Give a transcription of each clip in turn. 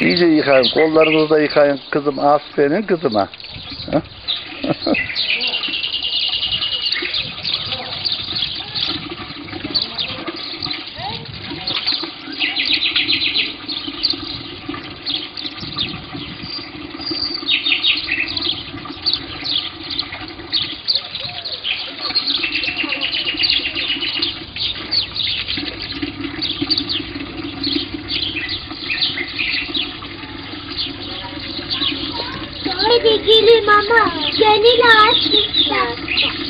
İyice yıkayın. Kollarınızı da yıkayın kızım. Aferin kızıma. ama gönül aşıklar.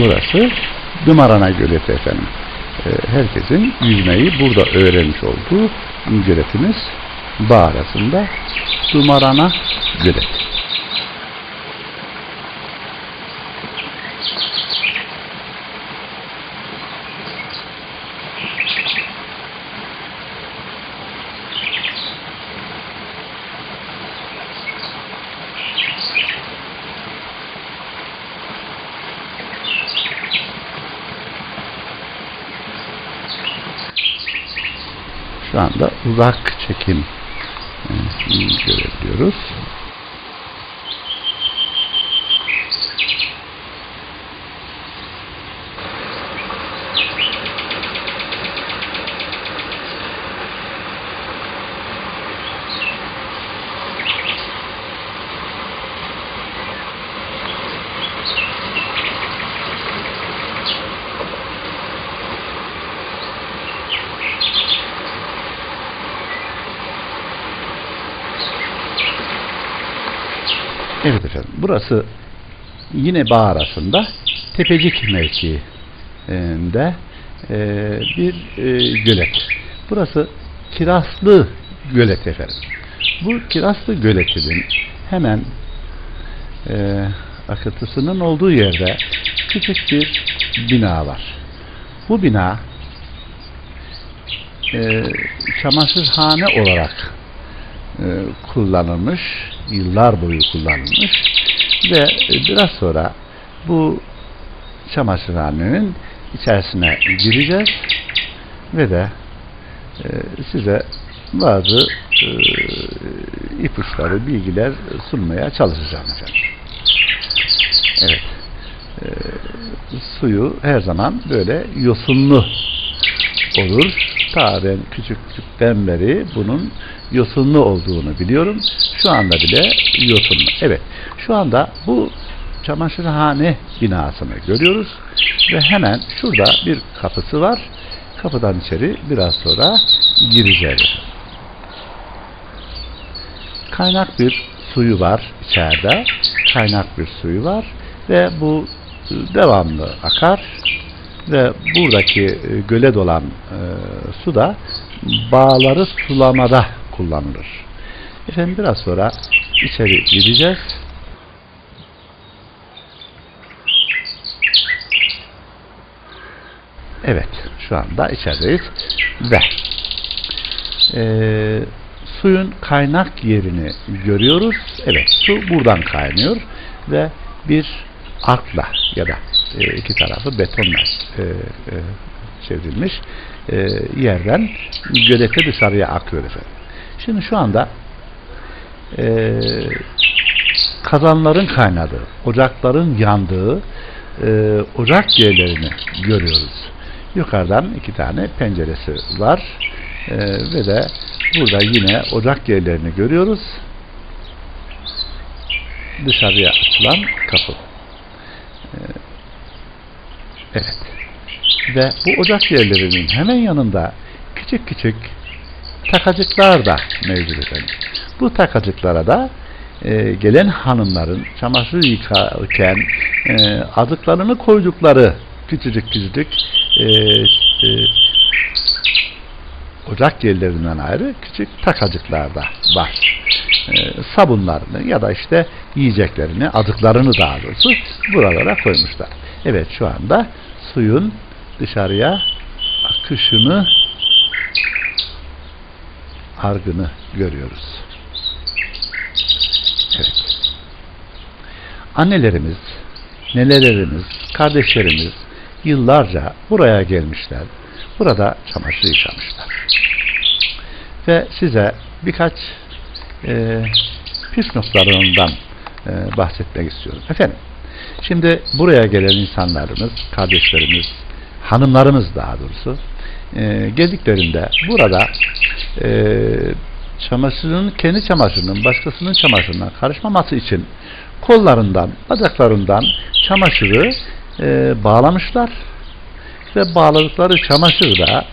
Burası Dımarana Göleti efendim. Ee, Herkesin yüzmeyi burada öğrenmiş olduğu göletimiz bağ arasında Dımarana Göleti. Şu anda uzak çekim e, görebiliyoruz. Evet efendim. Burası yine bağ arasında Tepecik mevkiinde e, bir e, gölet. Burası Kiraslı Gölet efendim. Bu Kiraslı Göleti'nin hemen e, akıntısının olduğu yerde küçük bir bina var. Bu bina e, çamaşırhane olarak e, kullanılmış, yıllar boyu kullanılmış ve biraz sonra bu çamaşırhanenin içerisine gireceğiz ve de e, size bazı e, ipuçları, bilgiler sunmaya çalışacağım efendim. Evet. E, suyu her zaman böyle yosunlu olur. Ta ben küçüklükten beri bunun yosunlu olduğunu biliyorum. Şu anda bile yosunlu. Evet. Şu anda bu çamaşırhane binasını görüyoruz. Ve hemen şurada bir kapısı var. Kapıdan içeri biraz sonra gireceğiz. Kaynak bir suyu var içeride. Kaynak bir suyu var. Ve bu devamlı akar ve buradaki e, göle dolan e, su da bağları sulamada kullanılır. Efendim biraz sonra içeri gideceğiz. Evet, şu anda içerideyiz ve e, suyun kaynak yerini görüyoruz. Evet, su buradan kaynıyor ve bir arkla ya da e, iki tarafı betonla e, e, çevrilmiş e, yerden gölete dışarıya akıyor efendim. Şimdi şu anda e, kazanların kaynadığı, ocakların yandığı e, ocak yerlerini görüyoruz. Yukarıdan iki tane penceresi var E, ve de burada yine ocak yerlerini görüyoruz. Dışarıya açılan kapı. E, evet. Ve bu ocak yerlerinin hemen yanında küçük küçük takacıklar da mevcut efendim. Bu takacıklara da e, gelen hanımların çamaşır yıkarken e, adıklarını koydukları küçücük küçücük e, e, ocak yerlerinden ayrı küçük takacıklar da var. E, sabunlarını ya da işte yiyeceklerini, adıklarını daha doğrusu buralara koymuşlar. Evet şu anda suyun dışarıya akışını argını görüyoruz. Evet. Annelerimiz, nenelerimiz, kardeşlerimiz yıllarca buraya gelmişler. Burada çamaşır yıkamışlar. Ve size birkaç e, püf noktalarından e, bahsetmek istiyorum. Efendim, şimdi buraya gelen insanlarımız, kardeşlerimiz, hanımlarımız daha doğrusu e, geldiklerinde burada e, çamaşırın kendi çamaşırının başkasının çamaşırına karışmaması için kollarından, bacaklarından çamaşırı e, bağlamışlar. Ve bağladıkları çamaşır da